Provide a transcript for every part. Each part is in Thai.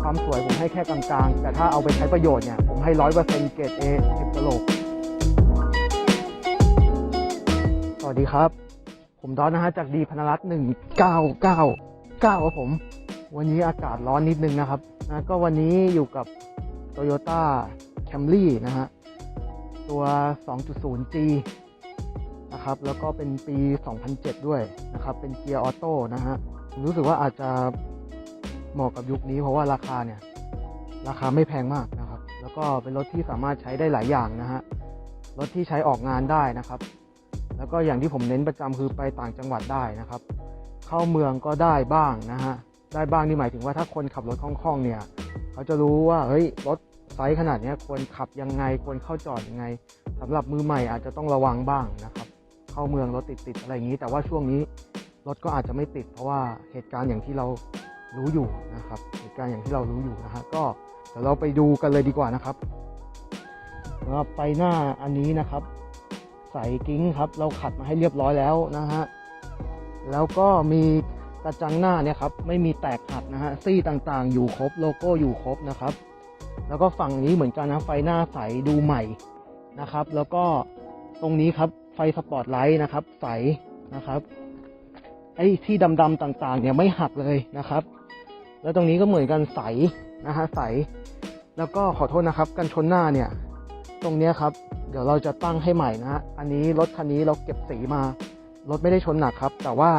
ความสวยผมให้แค่กลางๆ แต่ถ้าเอาไปใช้ประโยชน์เนี่ย ผมให้ร้อยเปอร์เซ็นต์เกรดเอสิบกะโหลก สวัสดีครับ ผมดอนนะฮะ จากดีพนรัตน์หนึ่งเก้าเก้าเก้าครับผม วันนี้อากาศร้อนนิดนึงนะครับนะก็วันนี้อยู่กับ Toyota Camry นะฮะ ตัว 2.0G นะครับ แล้วก็เป็นปี 2007 ด้วยนะครับ เป็นเกียร์ออโต้นะฮะผมรู้สึกว่าอาจจะเหมาะกับยุคนี้เพราะว่าราคาเนี่ย ราคาไม่แพงมากนะครับ แล้วก็เป็นรถที่สามารถใช้ได้หลายอย่างนะฮะรถที่ใช้ออกงานได้นะครับ แล้วก็อย่างที่ผมเน้นประจำคือไปต่างจังหวัดได้นะครับ เข้าเมืองก็ได้บ้างนะฮะได้บ้างนี่หมายถึงว่าถ้าคนขับรถคล่องๆเนี่ย เขาจะรู้ว่าเฮ้ยรถไซส์ขนาดนี้ควรขับยังไงควรเข้าจอดยังไงสำหรับมือใหม่อาจจะต้องระวังบ้างนะครับ เข้าเมืองรถติดๆอะไรอย่างนี้ แต่ว่าช่วงนี้รถก็อาจจะไม่ติด เพราะว่าเหตุการณ์อย่างที่เรารู้อยู่นะครับ เหตุการณ์อย่างที่เรารู้อยู่นะฮะก็เดี๋ยวเราไปดูกันเลยดีกว่านะครับสำหรับไฟหน้าอันนี้นะครับ ใส่กิ้งครับ เราขัดมาให้เรียบร้อยแล้วนะฮะแล้วก็มีกระจังหน้าเนี่ยครับไม่มีแตกหักนะฮะซี่ต่างๆ อยู่ครบโลโก้อยู่ครบนะครับ แล้วก็ฝั่งนี้เหมือนกันนะไฟหน้าใสดูใหม่นะครับ แล้วก็ตรงนี้ครับ ไฟสปอตไลท์นะครับ ใสนะครับ ไอ้ที่ดำๆต่างๆ เนี่ยไม่หักเลยนะครับ แล้วตรงนี้ก็เหมือนกันใสนะฮะใส แล้วก็ขอโทษนะครับ กันชนหน้าเนี่ย ตรงเนี้ยครับ เดี๋ยวเราจะตั้งให้ใหม่นะฮะอันนี้รถคันนี้เราเก็บสีมารถไม่ได้ชนหนักครับ แต่ว่า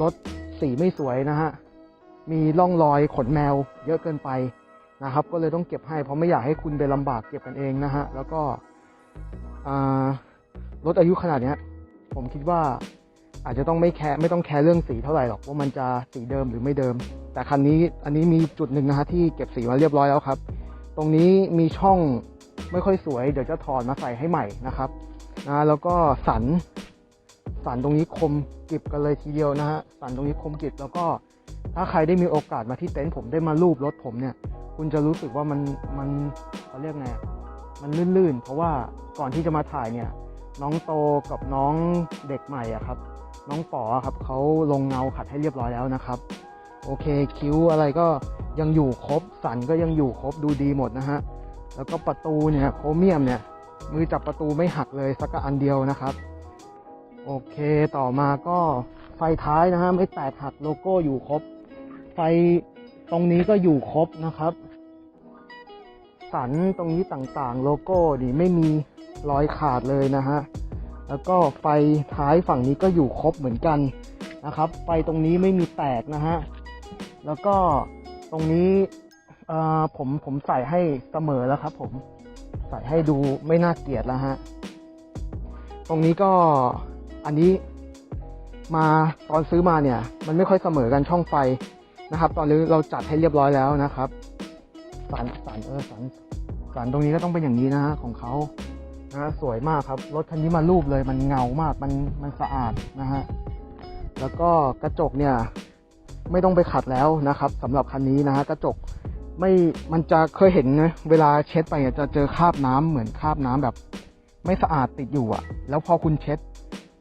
รถสีไม่สวยนะฮะมีร่องรอยขนแมวเยอะเกินไปนะครับ ก็เลยต้องเก็บให้เพราะไม่อยากให้คุณไปลำบากเก็บกันเองนะฮะแล้วก็อ่า รถอายุขนาดเนี้ย ผมคิดว่าอาจจะต้องไม่แคร์ไม่ต้องแคร์เรื่องสีเท่าไหร่หรอกว่ามันจะสีเดิมหรือไม่เดิม แต่คันนี้อันนี้มีจุดหนึ่งนะฮะที่เก็บสีมาเรียบร้อยแล้วครับ ตรงนี้มีช่องไม่ค่อยสวยเดี๋ยวจะถอดมาใส่ให้ใหม่นะครับนะแล้วก็สันสันตรงนี้คมกริบกันเลยทีเดียวนะฮะสันตรงนี้คมกริบแล้วก็ถ้าใครได้มีโอกาสมาที่เต็นท์ผมได้มาลูบรถผมเนี่ย คุณจะรู้สึกว่ามันมันเขาเรียกไงมันลื่นๆ เพราะว่าก่อนที่จะมาถ่ายเนี่ย น้องโตกับน้องเด็กใหม่อะครับ น้องป๋อครับเขาลงเงาขัดให้เรียบร้อยแล้วนะครับ โอเคคิ้วอะไรก็ยังอยู่ครบสันก็ยังอยู่ครบดูดีหมดนะฮะแล้วก็ประตูเนี่ยโครเมียมเนี่ย มือจับประตูไม่หักเลยสักอันเดียวนะครับ โอเคต่อมาก็ไฟท้ายนะฮะไม่แตกหักโลโก้อยู่ครบ ไฟตรงนี้ก็อยู่ครบนะครับ สันตรงนี้ต่างๆ โลโก้นี่ไม่มี รอยขาดเลยนะฮะ แล้วก็ไฟท้ายฝั่งนี้ก็อยู่ครบเหมือนกันนะครับ ไฟตรงนี้ไม่มีแตกนะฮะ แล้วก็ตรงนี้อ่อผมผมใส่ให้เสมอแล้วครับผม ใส่ให้ดูไม่น่าเกลียดแล้วฮะ ตรงนี้ก็อันนี้มาตอนซื้อมาเนี่ย มันไม่ค่อยเสมอกันช่องไฟนะครับ ตอนนี้เราจัดให้เรียบร้อยแล้วนะครับสันสันเออสันสันตรงนี้ก็ต้องเป็นอย่างนี้นะฮะของเขา นะฮะสวยมากครับ รถคันนี้มารูปเลยมันเงามากมันมันสะอาดนะฮะแล้วก็กระจกเนี่ยไม่ต้องไปขัดแล้วนะครับสำหรับคันนี้นะฮะกระจกไม่มันจะเคยเห็นนะเวลาเช็ดไปจะเจอคราบน้ำเหมือนคราบน้ำแบบ ไม่สะอาดติดอยู่อะ แล้วพอคุณเช็ด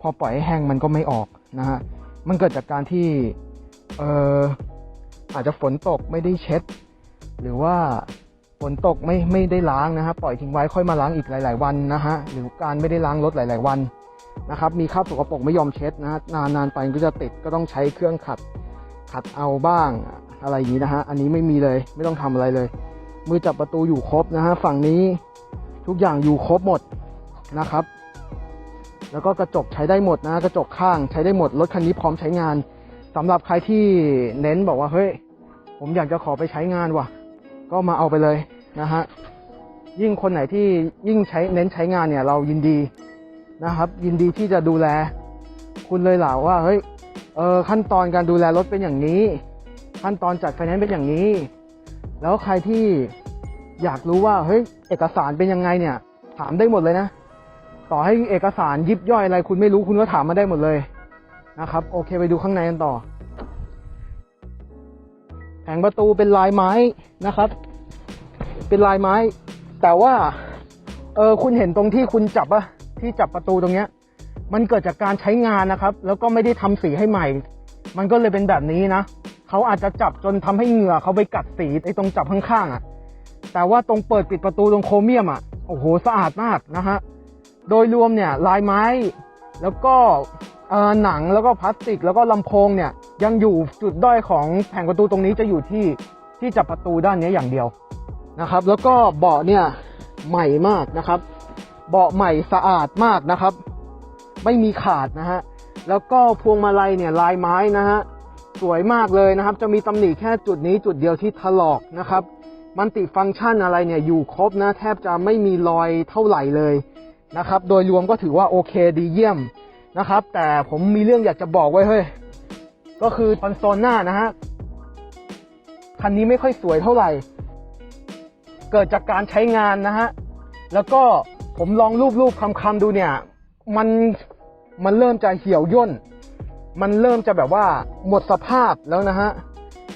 พอปล่อยให้แห้งมันก็ไม่ออกนะฮะมันเกิดจากการที่เอออาจจะฝนตกไม่ได้เช็ด หรือว่า ฝนตกไม่ไม่ได้ล้างนะฮะปล่อยทิ้งไว้ค่อยมาล้างอีกหลาย ๆ วันนะฮะหรือการไม่ได้ล้างรถหลาย ๆ วันนะครับมีคราบสกปรกไม่ยอมเช็ดนะฮะนานๆไปก็จะติดก็ต้องใช้เครื่องขัดขัดเอาบ้างอะไรอย่างนี้นะฮะอันนี้ไม่มีเลยไม่ต้องทำอะไรเลย มือจับประตูอยู่ครบนะฮะฝั่งนี้ทุกอย่างอยู่ครบหมดนะครับ แล้วก็กระจกใช้ได้หมดนะกระจกข้างใช้ได้หมดรถคันนี้พร้อมใช้งานสำหรับใครที่เน้นบอกว่าเฮ้ยผมอยากจะขอไปใช้งานว่ะ ก็มาเอาไปเลยนะฮะยิ่งคนไหนที่ยิ่งใช้เน้นใช้งานเนี่ยเรายินดีนะครับ ยินดีที่จะดูแล คุณเลยเหล่าว่าเฮ้ยเออขั้นตอนการดูแลรถเป็นอย่างนี้ ขั้นตอนจัดไฟแนนซ์เป็นอย่างนี้ แล้วใครที่อยากรู้ว่าเฮ้ยเอกสารเป็นยังไงเนี่ย ถามได้หมดเลยนะ ต่อให้เอกสารยิบย่อยอะไร คุณไม่รู้คุณก็ถามมาได้หมดเลยนะครับ โอเคไปดูข้างในกันต่อ แผงประตูเป็นลายไม้นะครับ เป็นลายไม้ แต่ว่าเออคุณเห็นตรงที่คุณจับอะที่จับประตูตรงเนี้ย มันเกิดจากการใช้งานนะครับ แล้วก็ไม่ได้ทำสีให้ใหม่ มันก็เลยเป็นแบบนี้นะเขาอาจจะจับจนทำให้เหงื่อเขาไปกัดสีไอ้ตรงจับข้างๆอะ แต่ว่าตรงเปิดปิดประตูตรงโครเมียมอะโอ้โหสะอาดมากนะฮะโดยรวมเนี่ยลายไม้ แล้วก็ หนังแล้วก็พลาสติกแล้วก็ลำโพงเนี่ยยังอยู่จุดด้อยของแผงประตูตรงนี้จะอยู่ที่ที่จับประตูด้านนี้อย่างเดียวนะครับ แล้วก็เบาะเนี่ยใหม่มากนะครับ เบาะใหม่สะอาดมากนะครับ ไม่มีขาดนะฮะแล้วก็พวงมาลัยเนี่ยลายไม้นะฮะสวยมากเลยนะครับ จะมีตำหนิแค่จุดนี้จุดเดียวที่ถลอกนะครับมันติฟังก์ชันอะไรเนี่ยอยู่ครบนะ แทบจะไม่มีรอยเท่าไหร่เลยนะครับ โดยรวมก็ถือว่าโอเคดีเยี่ยม นะครับ แต่ผมมีเรื่องอยากจะบอกไว้เฮ้ยก็คือคอนโซลหน้านะฮะคันนี้ไม่ค่อยสวยเท่าไหร่ เกิดจากการใช้งานนะฮะแล้วก็ผมลองรูปๆคำๆดูเนี่ย มันมันเริ่มจะเหี่ยวย่น มันเริ่มจะแบบว่าหมดสภาพแล้วนะฮะ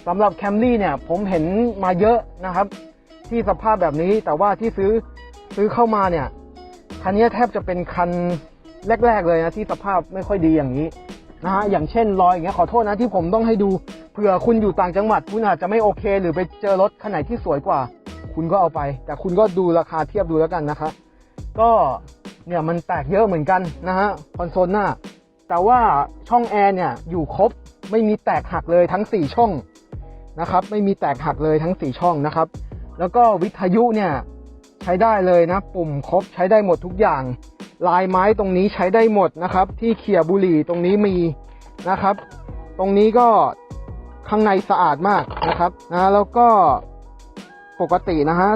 สำหรับแคมรี่เนี่ย ผมเห็นมาเยอะนะครับ ที่สภาพแบบนี้แต่ว่าที่ซื้อซื้อเข้ามาเนี่ย คันนี้แทบจะเป็นคัน แรก ๆ เลยนะที่สภาพไม่ค่อยดีอย่างนี้นะฮะอย่างเช่นรอยอย่างเงี้ยขอโทษนะที่ผมต้องให้ดูเผื่อคุณอยู่ต่างจังหวัด คุณอาจจะไม่โอเค หรือไปเจอรถคันไหนที่สวยกว่า คุณก็เอาไป แต่คุณก็ดูราคาเทียบดูแล้วกันนะคะ ก็เนี่ยมันแตกเยอะเหมือนกันนะฮะคอนโซลหน้า แต่ว่าช่องแอร์เนี่ยอยู่ครบไม่มีแตกหักเลยทั้ง 4 ช่องนะครับ ไม่มีแตกหักเลยทั้ง 4 ช่องนะครับ แล้วก็วิทยุเนี่ยใช้ได้เลยนะ ปุ่มครบใช้ได้หมดทุกอย่าง ลายไม้ตรงนี้ใช้ได้หมดนะครับ ที่เขี่ยบุหรี่ตรงนี้มีนะครับ ตรงนี้ก็ข้างในสะอาดมากนะครับนะแล้วก็ปกตินะฮะ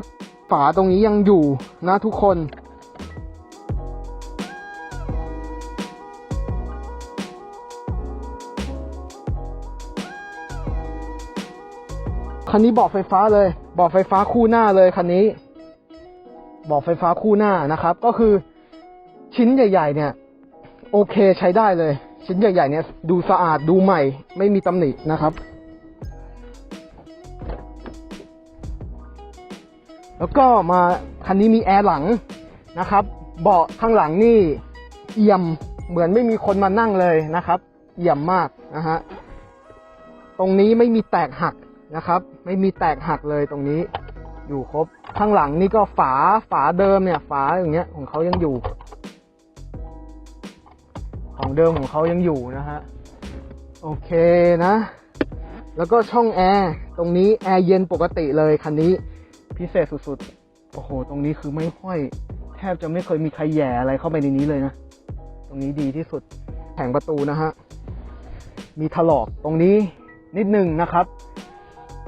ฝาตรงนี้ยังอยู่นะทุกคนคันนี้บาะไฟฟ้าเลยบาะไฟฟ้าคู่หน้าเลยคันนี้บาะไฟฟ้าคู่หน้านะครับ ก็คือ ชิ้นใหญ่ ๆ เนี่ย โอเคใช้ได้เลย ชิ้นใหญ่ ๆ เนี่ย ดูสะอาดดูใหม่ ไม่มีตำหนินะครับ แล้วก็มาคันนี้มีแอร์หลังนะครับ เบาะข้างหลังนี่เอี่ยมเหมือนไม่มีคนมานั่งเลยนะครับ เอี่ยมมากนะฮะตรงนี้ไม่มีแตกหักนะครับ ไม่มีแตกหักเลยตรงนี้อยู่ครบ ข้างหลังนี่ก็ฝาฝาเดิมเนี่ย ฝาอย่างเงี้ยของเขายังอยู่ ของเดิมของเขายังอยู่นะฮะ โอเคนะ แล้วก็ช่องแอร์ตรงนี้แอร์เย็นปกติเลยคันนี้พิเศษสุดๆ โอ้โห ตรงนี้คือไม่ห้อย แทบจะไม่เคยมีใครแย่อะไรเข้าไปในนี้เลยนะ ตรงนี้ดีที่สุดแผงประตูนะฮะ มีถลอกตรงนี้นิดนึงนะครับ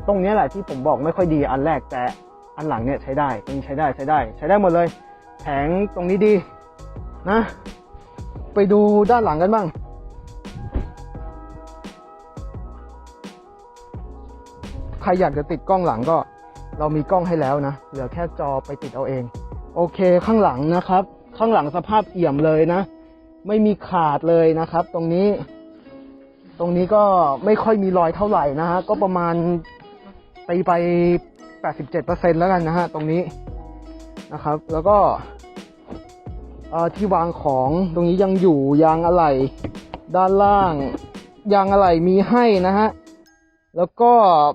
ตรงนี้แหละที่ผมบอกไม่ค่อยดีอันแรกแต่อันหลังเนี่ยใช้ได้ตรงนี้ใช้ได้ใช้ได้ ใช้ได้หมดเลย แผงตรงนี้ดีนะ ไปดูด้านหลังกันบ้าง ใครอยากจะติดกล้องหลังก็ เรามีกล้องให้แล้วนะ เหลือแค่จอไปติดเอาเอง โอเคข้างหลังนะครับ ข้างหลังสภาพเอี่ยมเลยนะ ไม่มีขาดเลยนะครับ ตรงนี้ ตรงนี้ก็ไม่ค่อยมีรอยเท่าไหร่นะฮะ ก็ประมาณตีไป 87%แล้วกันนะฮะ ตรงนี้นะครับ แล้วก็ ที่วางของตรงนี้ยังอยู่ยางอะไหล่ด้านล่าง ยางอะไหล่มีให้นะฮะแล้วก็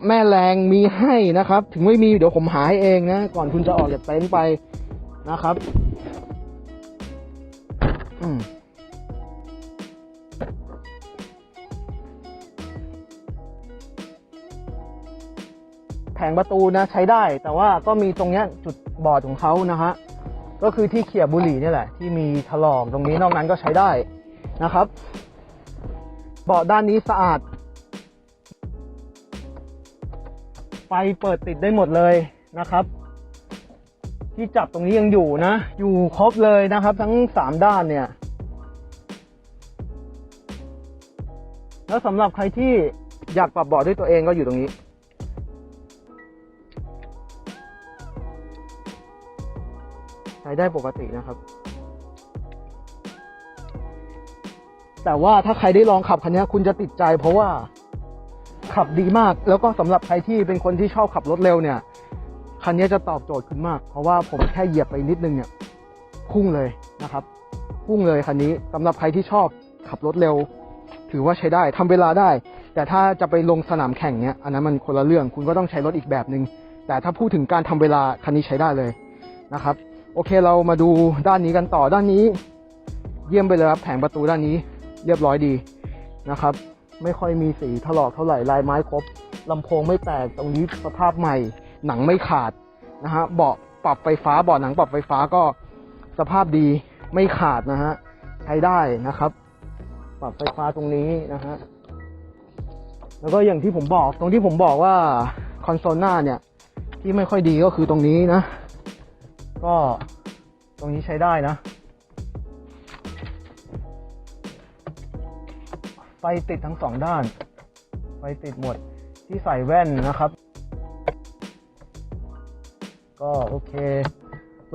แม่แรงมีให้นะครับ ถึงไม่มีเดี๋ยวผมหาให้เองนะ ก่อนคุณจะออกจากเต็นท์ไปนะครับแผงประตูนะใช้ได้ แต่ว่าก็มีตรงเนี้ยจุดบอดของเขานะฮะ ก็คือที่เขี่ยบุหรี่นี่แหละ ที่มีถลอกตรงนี้นอกนั้นก็ใช้ได้นะครับ เบาะด้านนี้สะอาด ไฟเปิดติดได้หมดเลยนะครับ ที่จับตรงนี้ยังอยู่นะ อยู่ครบเลยนะครับ ทั้งสามด้านเนี่ย แล้วสำหรับใครที่อยากปรับเบาะด้วยตัวเองก็อยู่ตรงนี้ ช้ได้ปกตินะครับ แต่ว่าถ้าใครได้ลองขับคันนี้คุณจะติดใจ เพราะว่าขับดีมาก แล้วก็สำหรับใครที่เป็นคนที่ชอบขับรถเร็วเนี่ยคันนี้จะตอบโจทย์คุณมาก เพราะว่าผมแค่เหยียบไปนิดนึงเนี่ยพุ่งเลยนะครับ พุ่งเลยคันนี้สำหรับใครที่ชอบขับรถเร็ว ถือว่าใช้ได้ทำเวลาได้ แต่ถ้าจะไปลงสนามแข่งเนี้ยอันนั้นมันคนละเรื่องคุณก็ต้องใช้รถอีกแบบหนึง่งแต่ถ้าพูดถึงการทำเวลาคันนี้ใช้ได้เลยนะครับ โอเคเรามาดูด้านนี้กันต่อด้านนี้ เยี่ยมไปเลยครับแผงประตูด้านนี้เรียบร้อยดีนะครับ ไม่ค่อยมีสีถลอกเท่าไหร่ลายไม้ครบลำโพงไม่แตกตรงนี้สภาพใหม่ หนังไม่ขาดนะฮะเบาะปรับไฟฟ้าเบาะหนังปรับไฟฟ้าก็สภาพดีไม่ขาดนะฮะใช้ได้นะครับ ปรับไฟฟ้าตรงนี้นะฮะแล้วก็อย่างที่ผมบอกตรงที่ผมบอกว่าคอนโซลหน้าเนี่ย ที่ไม่ค่อยดีก็คือตรงนี้นะ ก็ตรงนี้ใช้ได้นะ ไฟติดทั้งสองด้าน ไฟติดหมดที่ใส่แว่นนะครับ ก็โอเค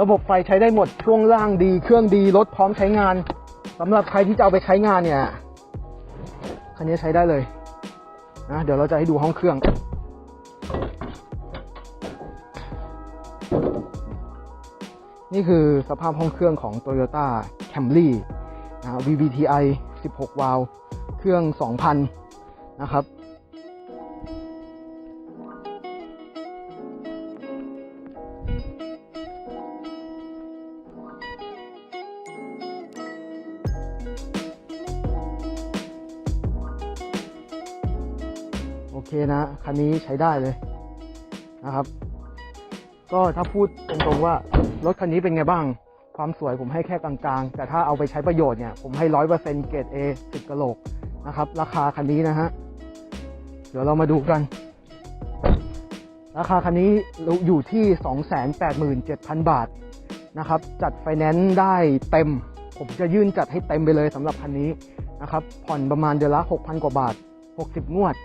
ระบบไฟใช้ได้หมดช่วงล่างดี เครื่องดีรถพร้อมใช้งานสำหรับใครที่จะเอาไปใช้งานเนี่ยคันนี้ใช้ได้เลยนะเดี๋ยวเราจะให้ดูห้องเครื่อง นี่คือสภาพห้องเครื่องของ Toyota Camry นะ VVTi 16 วาล์วเครื่อง 2,000 นะครับ โอเคนะ คันนี้ใช้ได้เลยนะครับ ก็ถ้าพูดตรงๆว่า รถคันนี้เป็นไงบ้าง ความสวยผมให้แค่กลางๆ แต่ถ้าเอาไปใช้ประโยชน์เนี่ยผมให้ร้อยเปอร์เซ็นต์เกรด A สิบกะโหลกนะครับ ราคาคันนี้นะฮะ เดี๋ยวเรามาดูกัน ราคาคันนี้อยู่ที่287,000บาทนะครับ จัดไฟแนนซ์ได้เต็ม ผมจะยื่นจัดให้เต็มไปเลยสำหรับคันนี้นะครับ ผ่อนประมาณเดือนละ6,000กว่าบาท60งวด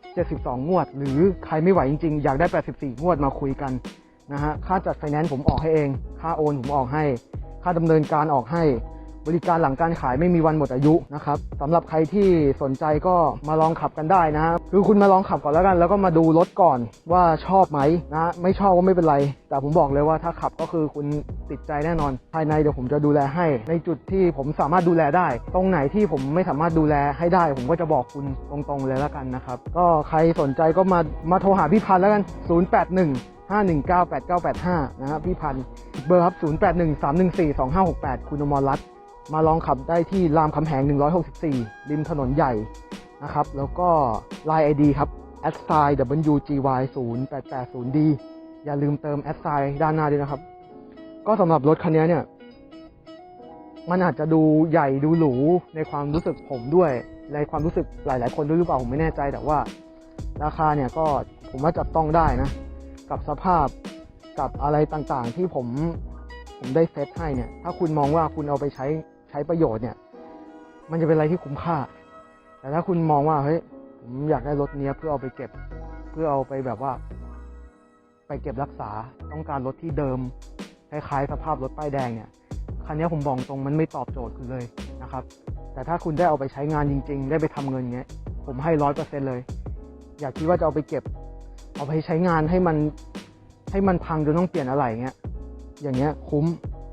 72งวด หรือใครไม่ไหวจริงๆ อยากได้84งวดมาคุยกัน นะฮะค่าจัดไฟแนนซ์ผมออกให้เอง ค่าโอนผมออกให้ ค่าดำเนินการออกให้ บริการหลังการขายไม่มีวันหมดอายุนะครับสำหรับใครที่สนใจก็มาลองขับกันได้นะฮะคือคุณมาลองขับก่อนแล้วกัน แล้วก็มาดูรถก่อนว่าชอบไหมนะไม่ชอบก็ไม่เป็นไร แต่ผมบอกเลยว่าถ้าขับก็คือคุณติดใจแน่นอน ภายในเดี๋ยวผมจะดูแลให้ ในจุดที่ผมสามารถดูแลได้ ตรงไหนที่ผมไม่สามารถดูแลให้ได้ ผมก็จะบอกคุณตรงๆเลยแล้วกันนะครับ ก็ใครสนใจก็มามาโทรหาพี่พันธ์แล้วกัน 081 5198985 นะครับพี่พันธ์เบอร์ครับ 0813142568 คุณอมรรัตน์มาลองขับได้ที่รามคำแหง 164 ริมถนนใหญ่นะครับ แล้วก็ Line ID ครับ a s s i WGY 0 8 8 0 D อย่าลืมเติม a s s i ด้านหน้าด้วยนะครับ ก็สำหรับรถคันนี้เนี่ย มันอาจจะดูใหญ่ดูหรูในความรู้สึกผมด้วย ในความรู้สึกหลาย ๆ คนด้วยหรือเปล่าผมไม่แน่ใจแต่ว่า ราคาเนี่ยก็ผมว่าจับต้องได้นะ กับสภาพกับอะไรต่างๆ ที่ผมผมได้เซตให้เนี่ย ถ้าคุณมองว่าคุณเอาไปใช้ใช้ประโยชน์เนี่ย มันจะเป็นอะไรที่คุ้มค่า แต่ถ้าคุณมองว่าเฮ้ยผมอยากได้รถเนี้ยเพื่อเอาไปเก็บ เพื่อเอาไปแบบว่า ไปเก็บรักษาต้องการรถที่เดิมคล้ายๆสภาพรถป้ายแดงเนี่ยคันนี้ผมบอกตรงมันไม่ตอบโจทย์คุณเลยนะครับ แต่ถ้าคุณได้เอาไปใช้งานจริง ๆ ได้ไปทำเงินเงี้ย ผมให้ร้อยเปอร์เซ็นเลย อย่าคิดว่าจะเอาไปเก็บ เอาไปใช้งานให้มันให้มันพังจนต้องเปลี่ยนอะไรเงี้ย อย่างเงี้ยคุ้ม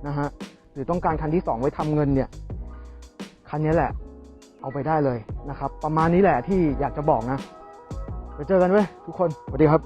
นะฮะ หรือต้องการคันที่สองไว้ทำเงินเนี่ย คันนี้แหละ เอาไปได้เลยนะครับ ประมาณนี้แหละที่อยากจะบอกนะ ไปเจอกันเว้ยทุกคน สวัสดีครับ